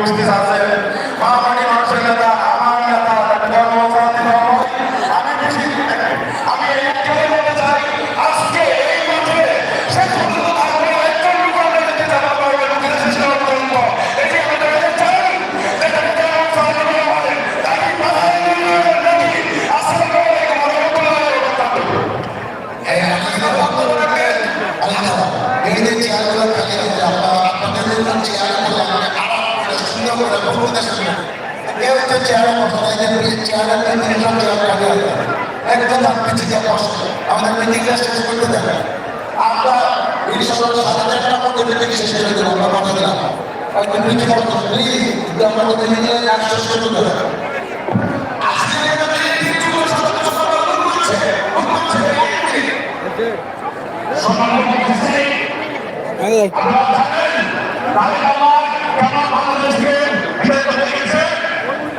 উপস্থিত আছেন খালি হয়ে যায়। একদম আপনি থেকে বসে আমাদের মিটিংটা শেষ করতে দেবেন আমরা ইনশাল্লাহ সাত হাজার টাকা করে মিটিং শেষ করে দেবো আমরা কথা দিলাম একদম মিটিং করতে প্লিজ আমাদের মিটিং কাজ শেষ করতে দেবেন আজকে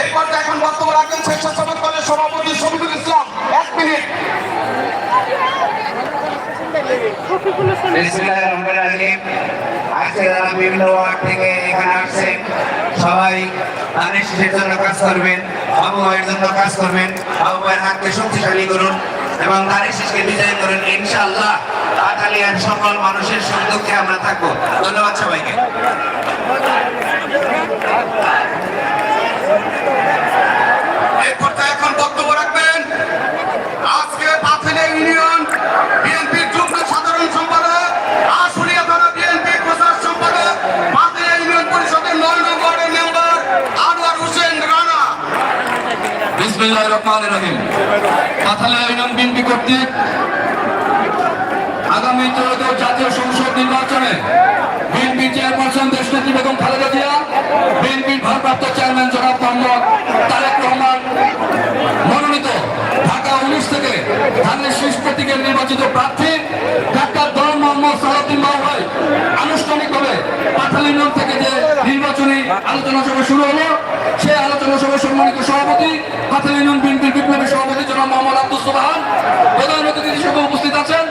এই পর্যায়ে এখন বক্তব্য রাখবেন স্বেচ্ছাসেবক দলের সভাপতি শফিকুল ইসলাম। এক মিনিট। থেকে এখানে আসছে, সবাই শীষের জন্য কাজ করবেন বাবু ভাইয়ের জন্য কাজ করবেন বাবু ভাইয়ের হাতকে শক্তিশালী করুন এবং ধানের শীষকে বিজয় করুন। ইনশাআল্লাহ কাঠালিয়ার সকল মানুষের সুখ আমরা থাকব। ধন্যবাদ সবাইকে। বিসমিল্লাহির রহমানির রহিম। পাথালা ইউনিয়ন বিএনপি কর্তৃক আগামী ত্রয়োদশ জাতীয় সংসদ নির্বাচনে বিএনপি চেয়ারপারসন দেশনেত্রী বেগম খালেদা জিয়া, বিএনপির ভারপ্রাপ্ত চেয়ারম্যান জনাব মোহাম্মদ তারেক রহমান, মনোনীত ঢাকা উনিশ থেকে ধানের শীষ প্রতীকের নির্বাচিত প্রার্থী ডাক্তার দল মোহাম্মদ সালাউদ্দিন বাবু ভাই। আনুষ্ঠানিকভাবে পাথাল থেকে যে নির্বাচনী আলোচনা সভা শুরু হলো, সেই আলোচনা সভায় সম্মানিত সভাপতি ইউনিয়ন বিএনপির বিপ্লবী সভাপতি জনাব মোহাম্মদ আব্দুল সোবাহান প্রধান অতিথি হিসেবে উপস্থিত আছেন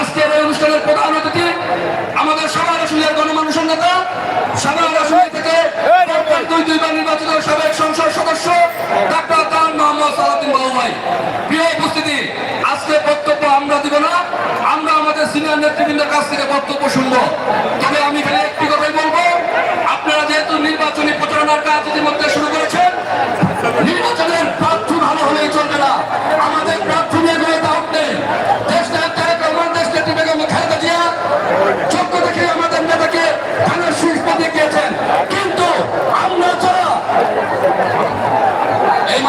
আজকের এই অনুষ্ঠানের প্রধান অতিথি আমাদের সবার আসনের গণমানুষের নেতা সাধারণ আসনে থেকে দুই দুইবার নির্বাচিত সাবেক সংসদ সদস্য ডাক্তার দান মোহাম্মদ সালাউদ্দিন বাবু ভাই। প্রিয় উপস্থিতি আজকে বক্তব্য আমরা দিব না। আমরা আমাদের সিনিয়র নেতৃবৃন্দের কাছ থেকে বক্তব্য শুনব।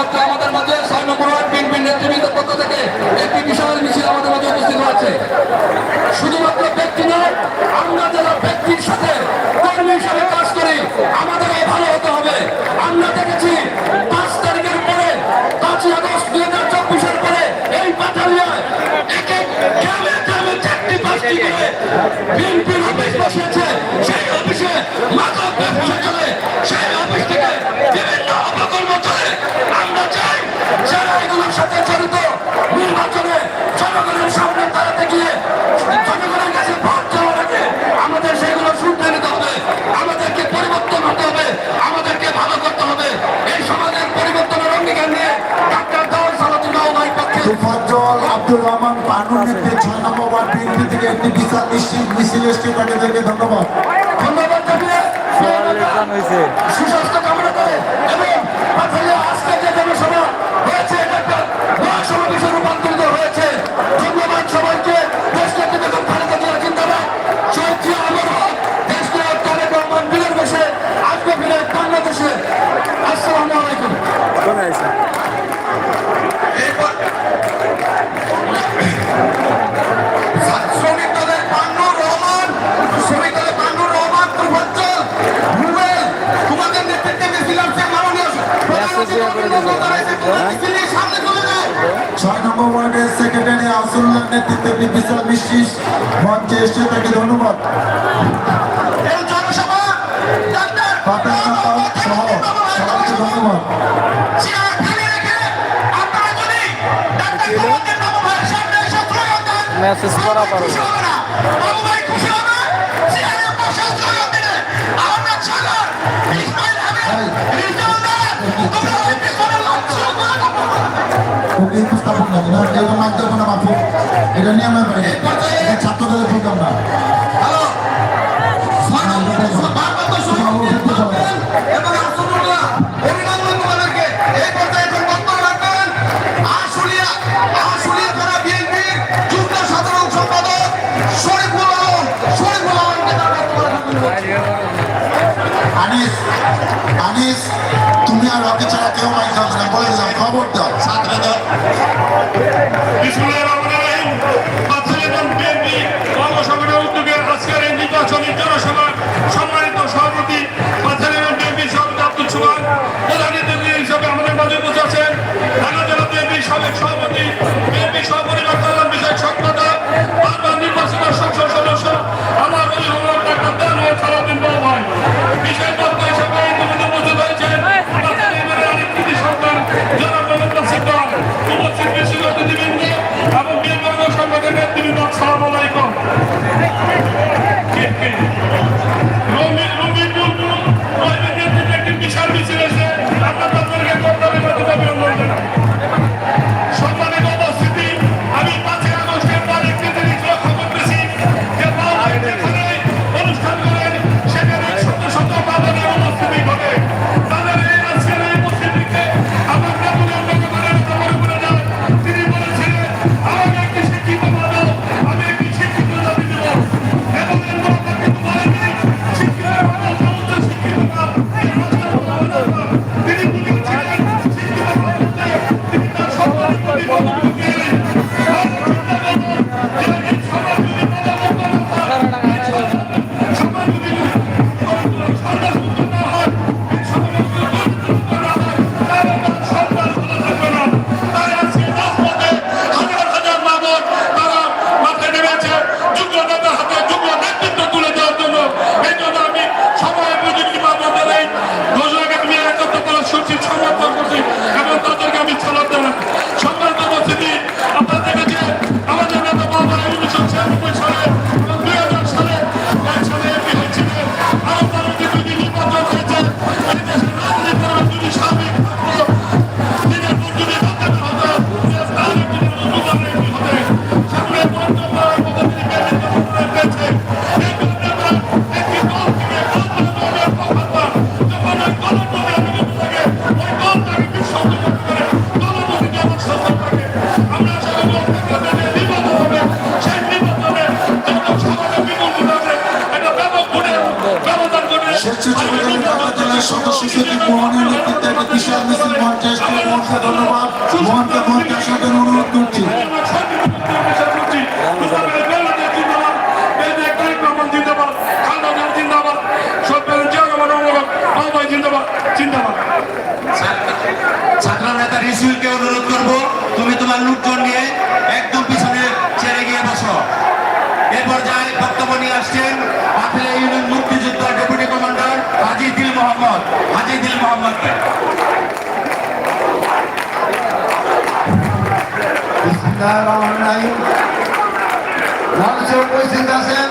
এইমাত্র আমাদের মাঝে ছয় বিএনপি নেতৃবৃন্দের পক্ষ থেকে একটি বিশাল মিছিল আমাদের মাঝে উপস্থিত হয়েছে। শুধুমাত্র ব্যক্তি নয়, আমরা যারা ব্যক্তির সাথে কর্মী হিসাবে কাজ করি আমাদেরও ভালো হতে হবে। আমরা দেখেছি পাঁচ তারিখের পরে, পাঁচই আগস্ট দুই হাজার চব্বিশের পরে এই বাটালিয়ায় এক এক গ্রামে গ্রামে চারটি পাঁচটি করে বিএনপির অফিস বসিয়েছে। কমিটিকে ছয় নম্বর ওয়ার্ড বিএনপি থেকে একটি বিচার নিশ্চিত মিছিল এসছে তাদেরকে ধন্যবাদ। ধন্যবাদ সুস্বাস্থ্য কামনা করে ছয় নম্বর ওয়ার্ডের সেক্রেটারি আসুল্লাহ নেতৃত্বে বিশাল বিশ্বাস মঞ্চে এসে তাকে ধন্যবাদ। ধন্যবাদ। ম্যাসেজ করা পারব। পুস্তক না এটা মাধ্যমে এটা নিয়ে আমরা ছাত্রদের প্রোগ্রাম না। বিশাল Thank you. রহমান মঞ্চে উপস্থিত আছেন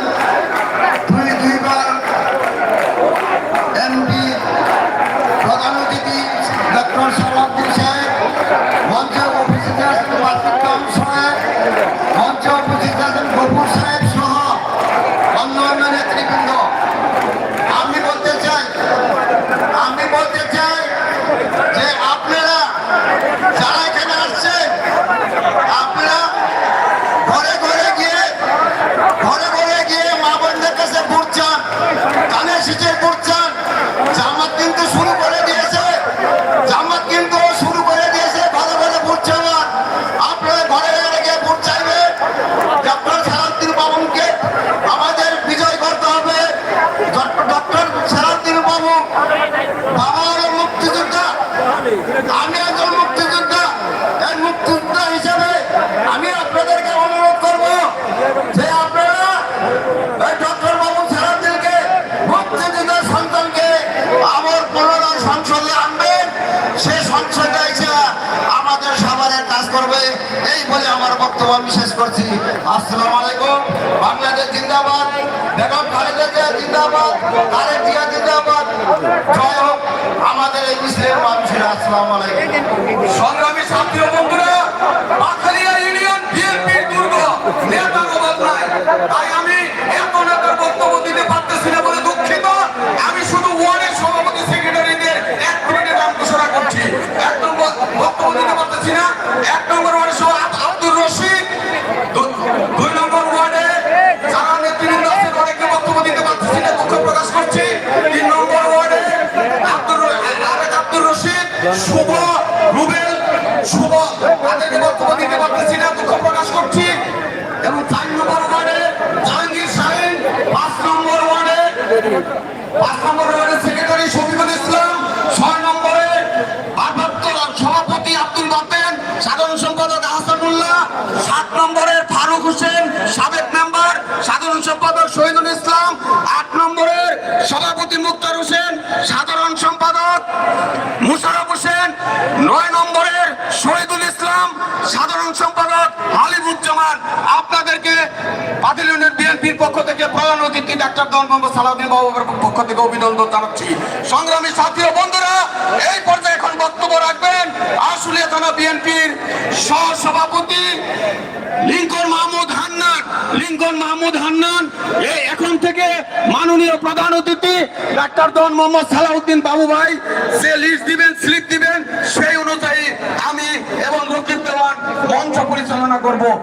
সংসদে এসে আমাদের সবার কাজ করবে। এই বলে আমার বক্তব্য আমি শেষ করছি। আসসালামু আলাইকুম। বাংলাদেশ জিন্দাবাদ। বেগম খালেদা জিয়া জিন্দাবাদ। তারেক জিয়া জিন্দাবাদ। জয় হোক আমাদের এই মুসলিম মানুষের আসসালামু আলাইকুম। সংগ্রামী ছাত্র বন্ধুরা ইউনিয়ন বিএনপির দুর্গ নেতার অভাব নাই তাই আমি এক নম্বর ওয়ার্ডের সভা আব্দুর রশিদ। দুই নম্বর ওয়ার্ডে যারা নেতৃবৃন্দ আছেন বক্তব্য দিতে পারতেছি না প্রকাশ করছি। তিন নম্বর ওয়ার্ডে আব্দুর আব্দুর রশিদ সম্পাদক শহীদুল ইসলাম, আট নম্বরের সভাপতি মুক্তার হোসেন, সাধারণ সম্পাদক মুশারফ হোসেন, নয় নম্বরের শহীদুল ইসলাম, সাধারণ সম্পাদক হালিফুজ্জামান আপনাদেরকে ইউনিয়ন বিএনপির পক্ষ থেকে প্রধান অতিথি ডাক্তার দন মোহাম্মদ সালাউদ্দিন বাবুর পক্ষ থেকে অভিনন্দন জানাচ্ছি। সংগ্রামী সাথী ও বন্ধুরা, এই পর্যায়ে এখন বক্তব্য রাখবেন আশুলিয়া থানা বিএনপির সহ সভাপতি লিঙ্কন মাহমুদ হান্নান লিঙ্কন মাহমুদ হান্নান এই এখন থেকে মাননীয় প্রধান অতিথি ডাক্তার দন মোহাম্মদ সালাউদ্দিন বাবু ভাই, যে লিস্ট দিবেন স্লিপ দিবেন, সেই অনুযায়ী আমি এবং রকিব দেওয়ান মঞ্চ পরিচালনা করব।